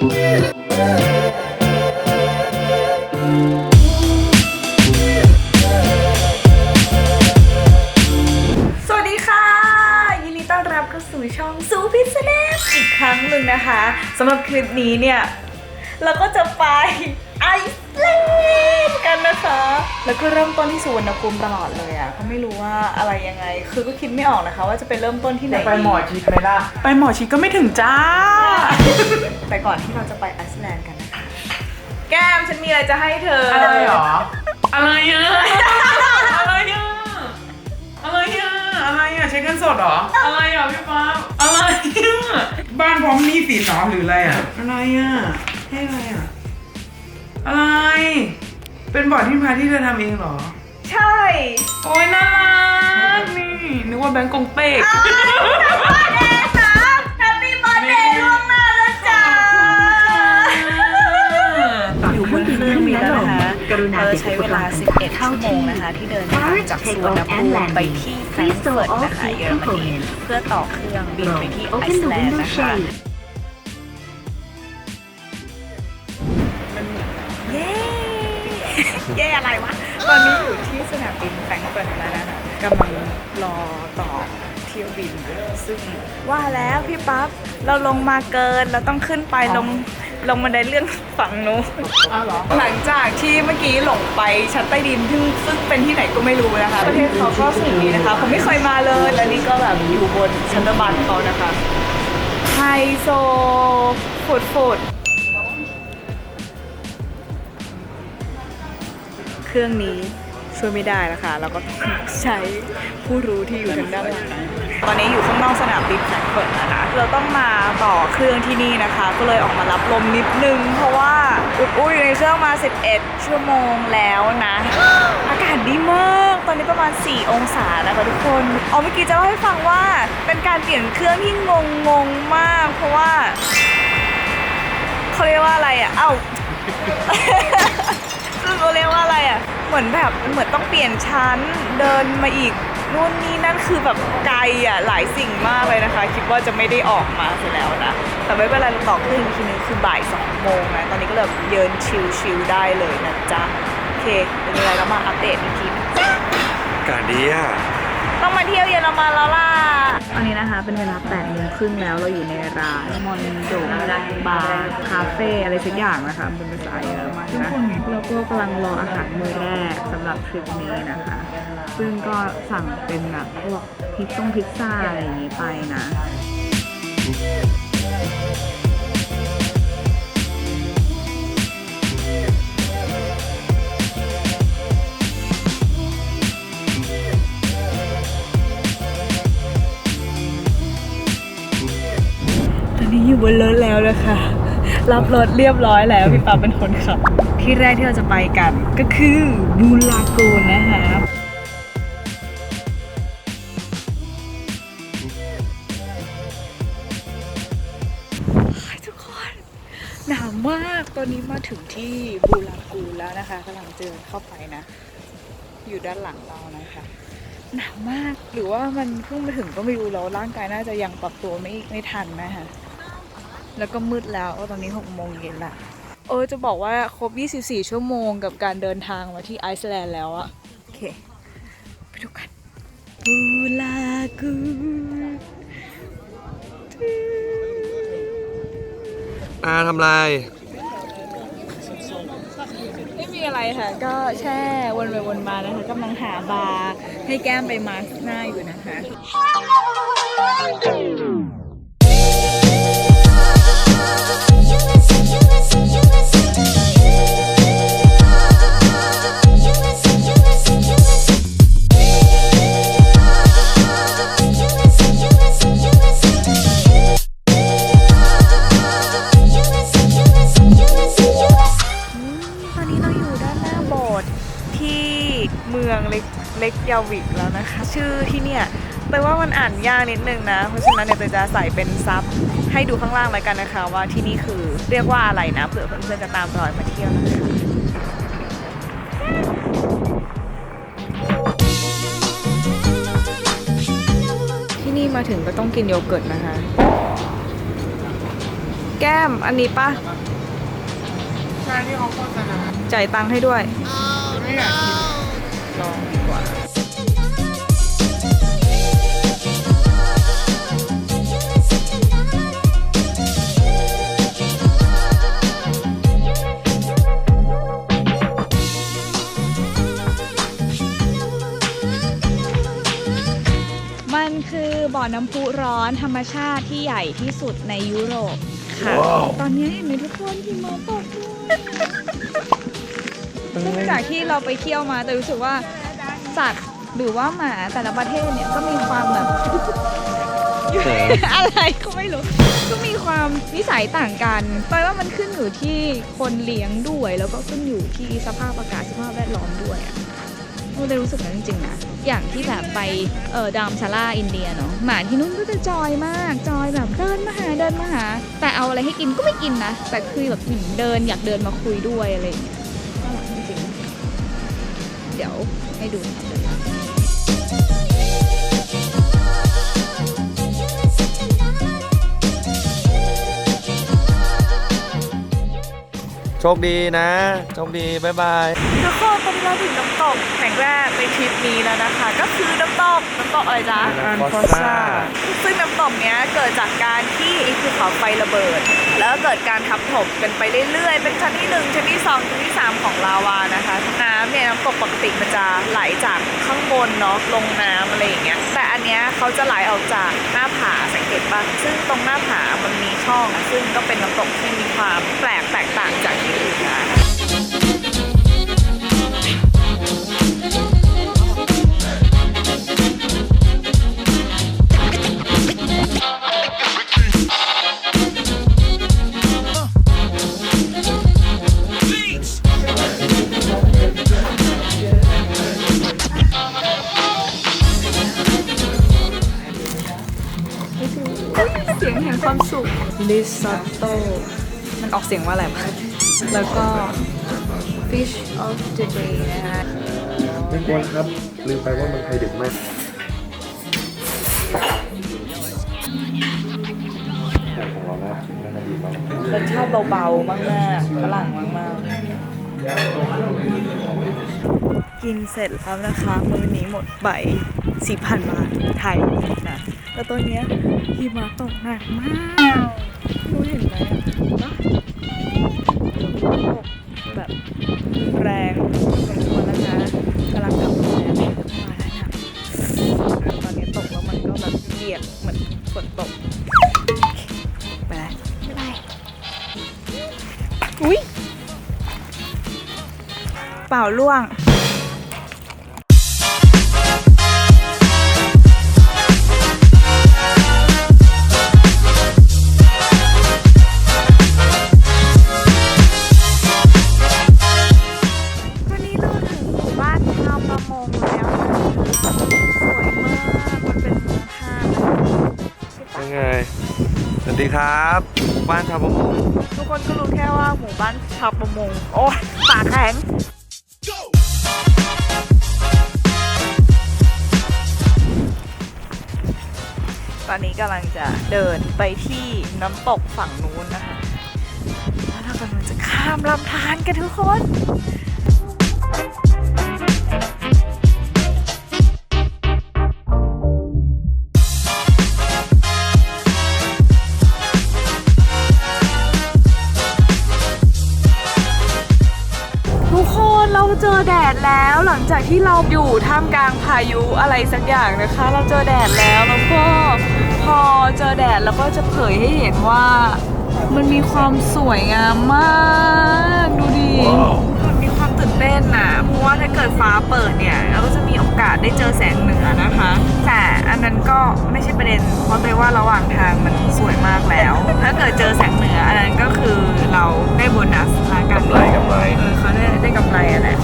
สวัสดีค่ะ ยินดีต้อนรับเข้าสู่ช่องซูพิซเนฟอีกครั้งหนึ่งนะคะสำหรับคลิปนี้เนี่ย เราก็จะไปไอซ แลนด์กันนะคะ แล้วก็เริ่มต้นที่สุวรรณภูมิตลอดเลยอะ่ะเขาะไม่รู้ว่าอะไรยังไง คือก็คิดไม่ออกนะคะ ว่าจะไปเริ่มต้นที่ไหนจะไปหมอดีชิดไหมล่ะ ไปหมอชิดก็ไม่ถึงจ้าแต่ก่อนที่เราจะไปไอซ์แลนด์กันนะคะ แก้มฉันมีอะไรจะให้เธอออะไรหรอ อะไรอะ อะไรอะ อะไรอะ อะไรอะใช้เงินสดเหรอ อะไรอะพี่ป๊าบอะไรอะ บ้านพร้อมหนี้สินเหรอหรืออะไรอะ อะไรอะ ให้อะไรอะ อะไร เป็นบอร์ดที่พาที่เธอทำเองเหรอ ใช่โอ้ยน่ารักนี่นึกว่าแบงก์กงเต้แฮปปี้เบิร์ดเดย์นะแฮปปี้เบิร์ดเดย์ล่วงหน้าแล้วจ้าอยู่บนเครื่องบินแล้วนะคะเราจะใช้เวลา 11 ชั่วโมงนะคะ ที่เดินทางจากสุวรรณภูมิไปที่แฟรงก์เฟิร์ตนะคะเยอรมนีเพื่อต่อเครื่องบินไปที่ไอซ์แลนด์นะคะ เย้อะไรวะ ตอนนี้อยู่ที่สนามบินแฟรงก์เฟิร์ตแล้วนะคะกำลังรอต่อเที่ยวบิน ซึ่งว่าแล้วพี่ปั๊บเราลงมาเกินเราต้องขึ้นไปลงลงบันไดเลื่อนฝั่งนู้นอ้าวเหรอ หลังจากที่เมื่อกี้หลงไปชั้นใต้ดินซึ่งซึ่งเป็นที่ไหนก็ไม่รู้นะคะ ประเทศเขาก็สนุกดีนะคะ ผมไม่เคยมาเลย และนี่ก็แบบอยู่บนชั้นบันเขานะคะ ไฮโซฟุดฟุด เครื่องนี้ช่วยไม่ได้นะคะเราก็ใช้ผู้รู้ที่อยู่ทางด้านหลังตอนนี้อยู่ข้างนอกสนามบินแฟรงก์เฟิร์ตนะคะเราต้องมาต่อเครื่องที่นี่นะคะ ก็เลยออกมารับลมนิดนึง เพราะว่าอุดอุ้ยอยู่ในเครื่องมา 11 ชั่วโมงแล้วนะ อากาศดีมาก ตอนนี้ประมาณ 4 องศานะคะทุกคนอ๋อเมื่อกี้จะเล่าให้ฟังว่าเป็นการเปลี่ยนเครื่องที่งงงงมาก เพราะว่าเขาเรียกว่าอะไรอะเอ้า เขาเรียกว่าอะไรอะ เหมือนแบบเหมือนต้องเปลี่ยนชั้นเดินมาอีกนู่นนี่นั่นคือแบบไกลอะหลายสิ่งมากเลยนะคะ คิดว่าจะไม่ได้ออกมาเสร็จแล้วนะ แต่ไม่เป็นไรเราต่อเครื่องอีกทีนึงคือบ่ายสองโมงนะตอนนี้ก็เลยเยินชิลๆได้เลยนะจ๊ะ โอเคเดี๋ยวมีอะไรแล้วมาอัปเดตอีกทีนะอากาศดีอะ ต้องมาเที่ยวเยอรมันแล้วล่ะตอนนี้นะคะเป็นเวลา8โมงครึ่งแล้วเราอยู่ในร้านมอนโดบาร์คาเฟ่อะไรสักอย่างนะคะเป็นภาษาเยอรมันนะแล้วก็กำลังรออาหารมื้อแรกสำหรับทริปนี้นะคะ ซึ่งก็สั่งเป็นแบบพวกพิซซ่งพิซซ่าอะไรอย่างนี้ไปนะ บนรถแล้วนะคะ รับรถเรียบร้อยแล้วพี่ป๊าเป็นคนขับ ที่แรกที่เราจะไปกันก็คือบูลากูนนะคะทุกคนหนาวมากตอนนี้มาถึงที่บูลากูนแล้วนะคะกำลังเดินเข้าไปนะ อยู่ด้านหลังเรานะคะหนาวมากหรือว่ามันเพิ่งมาถึงก็ไม่รู้แล้วร่างกายน่าจะยังปรับตัวไม่ไม่ทันนะคะ แล้วก็มืดแล้วตอนนี้6โมงเย็นละเออจะบอกว่าครบ 24 ชั่วโมงกับการเดินทางมาที่ไอซ์แลนด์แล้วอะโอเค ไปดูกันบูลากูนอาทำลายไม่มีอะไรค่ะ ก็แช่วนไปวนมานะคะกำลังหาบาร์ให้แก้มไปมาสก์หน้าอยู่นะคะ ยาวิกแล้วนะคะ ชื่อที่เนี่ยแต่ว่ามันอ่านยากนิดนึงนะ เพราะฉะนั้นเนี่ยเตยจะใส่เป็นซับให้ดูข้างล่างแล้วกันนะคะ ว่าที่นี่คือเรียกว่าอะไรนะเผื่อเพื่อนๆจะตามรอยมาเที่ยวนะคะที่นี่มาถึงก็ต้องกินโยเกิร์ตนะคะ แก้มอันนี้ปะใช่ที่เขาโฆษณาจ่ายตังค์ให้ด้วย ไม่อยากกินลองดีกว่า บ่อน้ำพุร้อนธรรมชาติที่ใหญ่ที่สุดในยุโรปค่ะ ตอนนี้เห็นไหมทุกคนหิมะตกด้วยซึ่งจากที่เราไปเที่ยวมาแต่รู้สึกว่าสัตว์หรือว่าหมาแต่ละประเทศเนี่ยก็มีความแบบ อะไรก็ไม่รู้ ก็มีความนิสัยต่างกันแปลว่ามันขึ้นอยู่ที่คนเลี้ยงด้วย แล้วก็ขึ้นอยู่ที่สภาพอากาศสภาพแวดล้อมด้วยอะ เราได้รู้สึกนั้นจริงๆนะอย่างที่แบบไปเออดามซาร่าอินเดียเนาะหมาที่นู่นก็จะจอยมาก จอยแบบเดินมาหาเดินมาหา แต่เอาอะไรให้กินก็ไม่กินนะ แต่คือแบบเหมือนเดินอยากเดินมาคุยด้วยอะไรอย่างเงี้ยน่ารักจริงๆเดี๋ยวให้ดู โชคดีนะ โชคดี บ๊ายบาย ทุกคนตอนนี้เราถึงน้ำตกแห่งแรกในทริปนี้แล้วนะคะ ก็คือน้ำตกำตกอะไรจ๊ะ อันฟอสซ่าซึ่งน้ำตกเนี้ยเกิดจากการที่ภูเขาไฟระเบิด แล้วก็เกิดการทับถมกันไปเรื่อยๆ เป็นชั้นที่หนึ่งชั้นที่สองชั้นที่สามของลาวานะคะน้ำเนี่ยน้ำตกปกติมันจะไหลจากข้างบนเนาะลงน้ำอะไรอย่างเงี้ยแต่อันเนี้ยเขาจะไหลออกจากหน้าผาสังเกตปะซึ่งตรงหน้าผามันมีช่องซึ่งก็เป็นน้ำตกที่มีความแปลกแตกต่างจากที่อื่นนะ ซอตโตมันออกเสียงว่าอะไรบ้างแล้วก็ fish of the day นะคะไม่ควรครับ ลืมไปว่ามันไทยเด็กมากของเรานะน่าจะดีมากรสชาติเบาๆ มากๆฝรั่งมากๆ กินเสร็จแล้วนะคะ มื้อนี้หมดไป4,000 บาทไทยนะ แล้วตัวเนี้ยหิมะตกหนักมาก รู้เห็นไหมเนะแบบแรงสมควรแล้วนะกำลังกลับมาแล้วเนี่ยมาแล้วนี่ยตอนนี้ตกแล้วมันก็แบบเปียกเหมือนฝนตก ไปแล้วบ๊ายบายอุ้ยเปล่าล่วง ครับหมู่บ้านชาวประมงทุกคนก็รู้แค่ว่าหมู่บ้านชาวประมง โอ้ยปากแข็งตอนนี้กำลังจะเดินไปที่น้ำตกฝั่งนู้นนะคะ แล้วเรากำลังจะข้ามลำธารกันทุกคน ดดแล้วหลังจากที่เราอยู่ท่ามกลางพายุอะไรสักอย่างนะคะ เราเจอแดดแล้วแล้วก็พอเจอแดดแล้วก็จะเผยให้เห็นว่า มันมีความสวยงามมากดูดิมันมีความตื่นเต้นนะเพราะว่าถ้าเกิดฟ้าเปิดเนี่ยเราก็จะมีโอกาสได้เจอแสงเหนือนะคะ แต่อันนั้นก็ไม่ใช่ประเด็น เพราะเลยว่าระหว่างทางมันสวยมากแล้ว ถ้าเกิดเจอแสงเหนืออันนั้นก็คือเราได้โบนัสละกันกำไรกำไรเออเขาได้ได้กำไรอะแหละ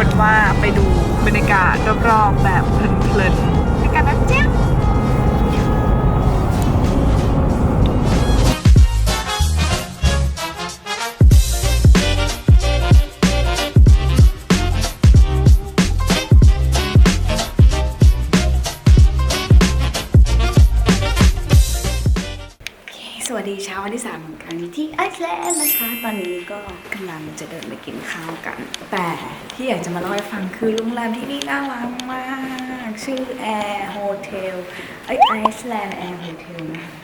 เป็นว่าไปดูบรรยากาศรอบๆแบบเพลินๆในการนะเจ๊ วันที่สามของการที่ไอซ์แลนด์นะคะ ตอนนี้ก็กำลังจะเดินไปกินข้าวกัน แต่ที่อยากจะมาเล่าให้ฟังคือโรงแรมที่นี่น่ารักมาก ชื่อ Air Hotel ไอไอซ์แลนด์ Air Hotel นะคะ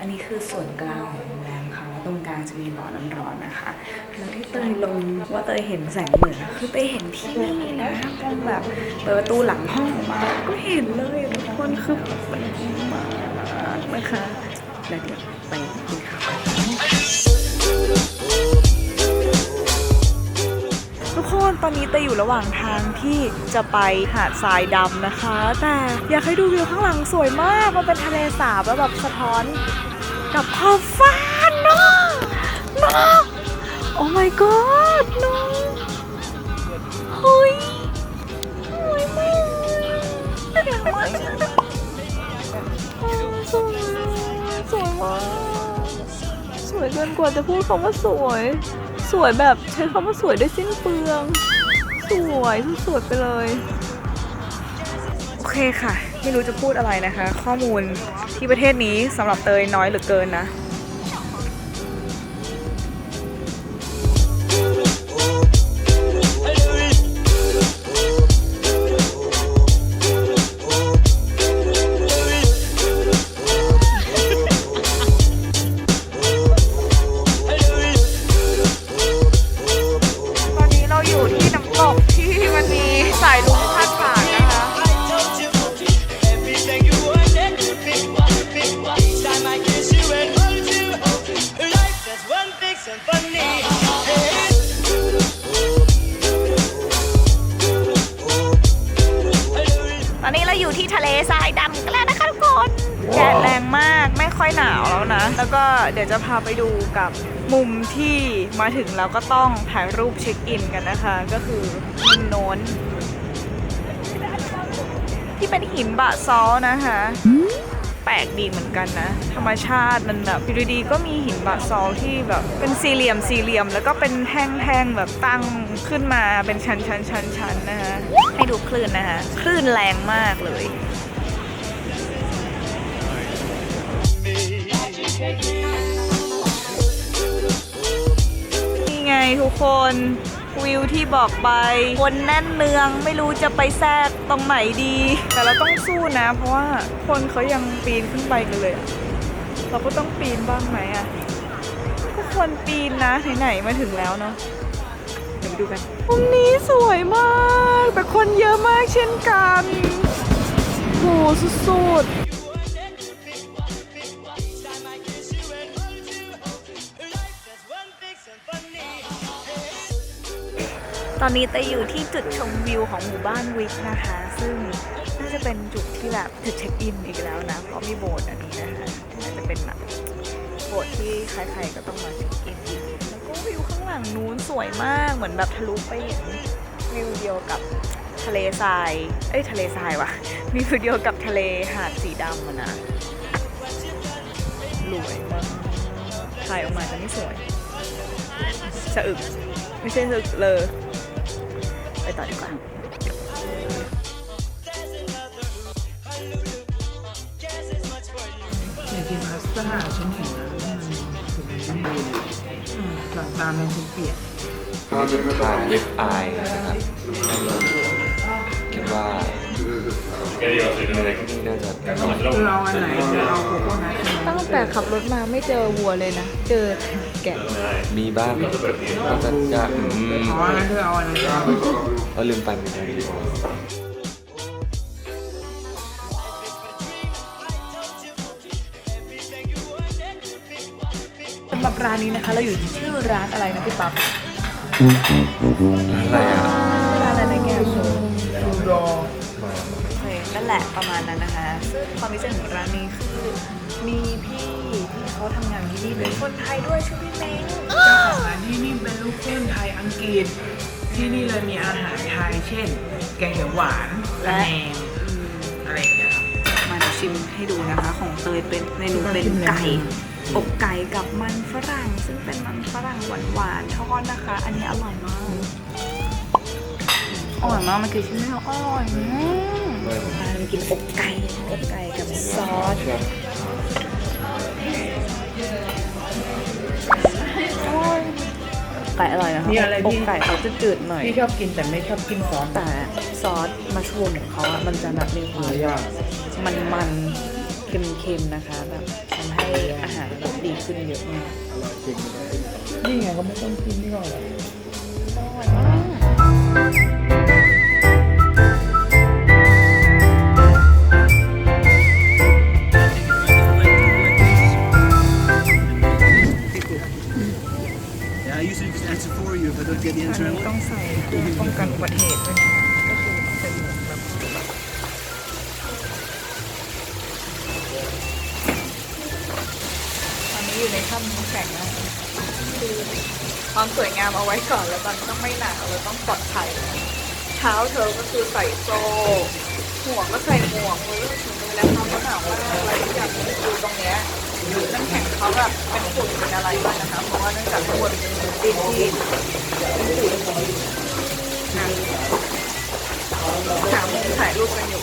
อันนี้คือส่วนกลางของโรงแรมเขาตรงกลางจะมีบ่อน้ำร้อนนะคะ แล้วที่เตยลงว่าเตยเห็นแสงเหนือคือเตยเห็นที่นี่นะตรงแบบเปิดประตูหลังห้องกมา ก็เห็นเลยทุกคนคือมันดีมากนะคะแล้วเดี๋ยวไปกิ คนตอนนี้เตยอยู่ระหว่างทางที่จะไปหาดทรายดำนะคะ แต่อยากให้ดูวิวข้างหลังสวยมากมันเป็นทะเลสาบแล้วแบบสะท้อนกับขอบฟ้าเนาะเนาะโอ้ my god น้องเฮ้ยสวยมากสวยมากสวยสวยมากสวยเกินกว่าจะพูดคำว่าสวย สวยแบบใช้คำว่าสวยได้สิ้นเปลือง สวยสวยไปเลย โอเคค่ะ ไม่รู้จะพูดอะไรนะคะ ข้อมูลที่ประเทศนี้สำหรับเตยน้อยเหลือเกินนะ อนนี้เราอยู่ที่ทะเลทรายดำกันแล้วนะคะทุกคนแดดแรงมากไม่ค่อยหนาวแล้วนะ แล้วก็เดี๋ยวจะพาไปดูกับมุมที่มาถึงแล้วก็ต้องถ่ายรูปเช็คอินกันนะคะ ก็คือมุมโน้นที่เป็นหินบะซอนะคะ แปลกดีเหมือนกันนะ ธรรมชาติมันแบบอยู่ดีๆก็มีหินบะซอลที่แบบเป็นสี่เหลี่ยมสี่เหลี่ยม แล้วก็เป็นแท่งๆแบบตั้งขึ้นมาเป็นชั้นชั้นชั้นชั้นนะคะให้ดูคลื่นนะคะคลื่นแรงมากเลย นี่ไงทุกคน วิวที่บอกไป คนแน่นเนืองไม่รู้จะไปแทรกตรงไหนดี แต่เราต้องสู้นะ เพราะว่าคนเขายังปีนขึ้นไปกันเลย เราก็ต้องปีนบ้างไหมอะก็ควรปีนนะไหนๆมาถึงแล้วเนาะเดี๋ยวไปดูกันตรงนี้สวยมาก แต่คนเยอะมากเช่นกันโหสุดๆ อนนี้เตยอยู่ที่จุดชมวิวของหมู่บ้านวิกนะคะ ซึ่งน่าจะเป็นจุดที่แบบจุดเช็คอินอีกแล้วนะเพราะมีโบสถ์อันนี้นะคะน่าจะเป็นแบบโบสถ์ที่ใครๆก็ต้องมาเช็คอินแล้วก็วิวข้างหลังนู้นสวยมากเหมือนแบบทะลุไปเห็นวิวเดียวกับทะเลทราย เอ้ยทะเลทรายวะมีวิวเดียวกับทะเลหาดสีดำอะนะรวยมากถ่ายออกมาจะไม่สวยสะอึกไม่ใช่สะอึกเลย ไปต่อดีกว่าอยากกินพาสต้าฉันเห็นแล้วมันถึงดีเลยอืมสั่งตามเลยคุณเปียกทานลิปอายนะครับ คิดว่าเนื้อที่นี่น่าจะเธอเอาอันไหนเธอเอาโคโค่นัทใช่ไหมตั้งแต่ขับรถมาไม่เจอวัวเลยนะ เจอแกะมีบ้างก็จะจะอืมอ๋องั้นเธอเอาอันนั้นเอาก็ลืมไปมีดีสำหรับร้านนี้นะคะ เราอยู่ที่ชื่อร้านอะไรนะพี่ปั๊บอะไรอะ แหละประมาณนั้นนะคะ ซึ่งความพิเศษของร้านนี้คือมีพี่ที่เขาทำงานที่นี่เป็นคนไทยด้วยชื่อพี่เม้งเจ้าของร้านที่นี่เป็นลูกครึ่งไทยอังกฤษ ที่นี่เลยมีอาหารไทยเช่น แกงเขียวหวานและแหนงอะไรอย่างเงี้ยครับมาเดี๋ยวชิมให้ดูนะคะ ของเตยเป็นเมนูเป็นไก่อบไก่กับมันฝรั่ง ซึ่งเป็นมันฝรั่งหวานๆทอดนะคะ อันนี้อร่อยมากอร่อยมากมันคือชิ้นแรกอร่อยมาก มาเรากินอบไก่อบไก่กับซอสไก่อร่อยนะคะมีอะไรอที่กไก่เขาจะจืดหน่อย พี่ชอบกินแต่ไม่ชอบกินซอสแต่ซอสมัชรูมของเขาอะมันจะแบบมีความหลายอย่างมันมันๆเค็มๆนะคะแบบทำให้อาหารแบบดีขึ้นเยอะมากนี่ไงก็ไม่ต้องกินนี่ก่อนเหรอ Yeah, I ต้องใส่ป้องกันอุบัติเหตุด้วยนะคะก็คือเป็นหมวกแบบตอนนี้อยู่ในถ้ำน้ำแข็งนะคือความสวยงามเอาไว้ก่อนแล้วตอนนี้ต้องไม่หนาวเราต้องปลอดภัยเท้าเธอก็คือใส่โซ่หัวก็ใส่หมวกมือก็ถึงมือแล้วาก็หนาวมากอะไรทุกอย่างคือตรงเนี้ย น้ำแข็งเขาแบบเป็นฝุ่นเป็นอะไรไปนะคะ เพราะว่าเนื่องจากข้างบนเป็นดินที่หามุมถ่ายรูปกันอยู่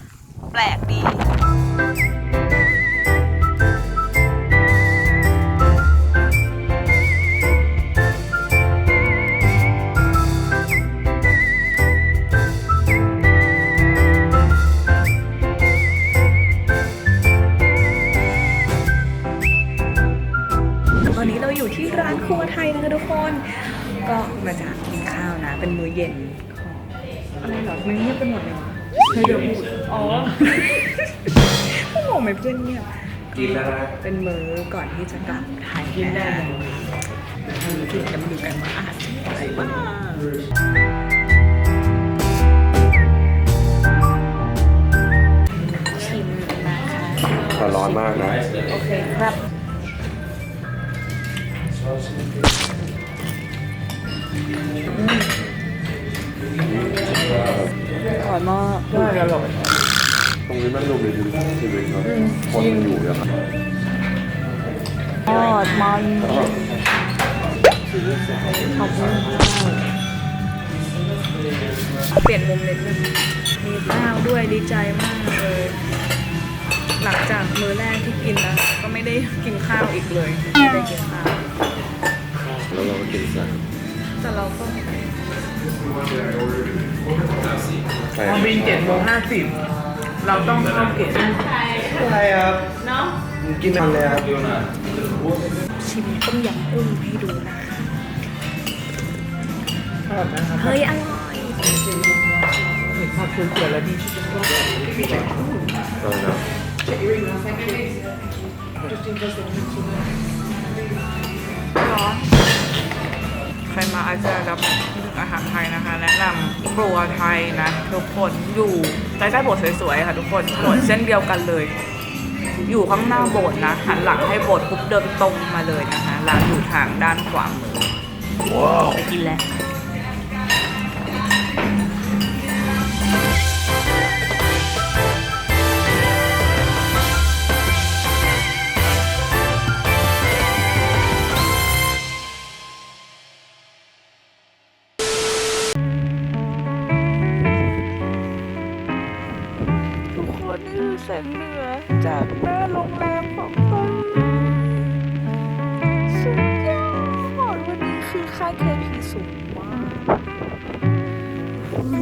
แปลกดี ตอนนี้เราอยู่ที่ร้านครัวไทยนะคะทุกคน ก็มาจากกินข้าวนะ เป็นมื้อเย็นของอะไรเหรอมันเงียบไปหมดเลยวะให้ เดี๋ยวพูดอ๋อโอ้โหไม่เพื่อนเงียบกินแล้วนะเป็นมื้อก่อนที่จะกลับไทยกินได้กินกันมาดูกันว่าอาหารจะมีอะไรบ้างชิมนะคะแต่ร้อนมากนะ โอเคครับ อ ร่อยมากได้อร่อยตรงนี้มันดูมีชีวิตเนาะคนมันอยู่อะครับทอดมันขอบคุณเปลี่ยนมุมนิดนึงมีข้าวด้วยดีใจมากเลย หลังจากมื้อแรกที่กินนะก็ไม่ได้กินข้าวอีกเลยไม่ได้กินข้าวแล้วเราก็กินสักแต่เราก็ ใช่พอบินเจ็ดโมงห้าสิบเราต้องเข้าเกตอะไรครับเนาะกินอะไรครับชิมต้มยำกุ้งให้ดูนะคะชอบนะครับเฮ้ยอร่อยเห็นภาพสวยๆแล้วดีเออนะร้อน ใครมาอาจจะรับอาหารไทยนะคะ แนะนำครัวไทยนะ ทุกคนอยู่ใกล้ๆโบสถ์สวยๆค่ะทุกคนโบสถ์เส้นเดียวกันเลย อยู่ข้างหน้าโบสถ์นะหันหลังให้โบสถ์ปุ๊บเดินตรงมาเลยนะคะร้านอยู่ทางด้านขวามือไปกินแล้ว แสงเหนือจากหน้าโรงแรมของตนสุดยอดวันนี้คือค่าเค KP สูงมาก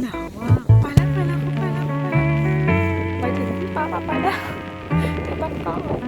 หนาวมากไปแล้วไปแล้วไปแล้วไปไปถึงที่ป้าป้าไปแล้วที่บ้านก็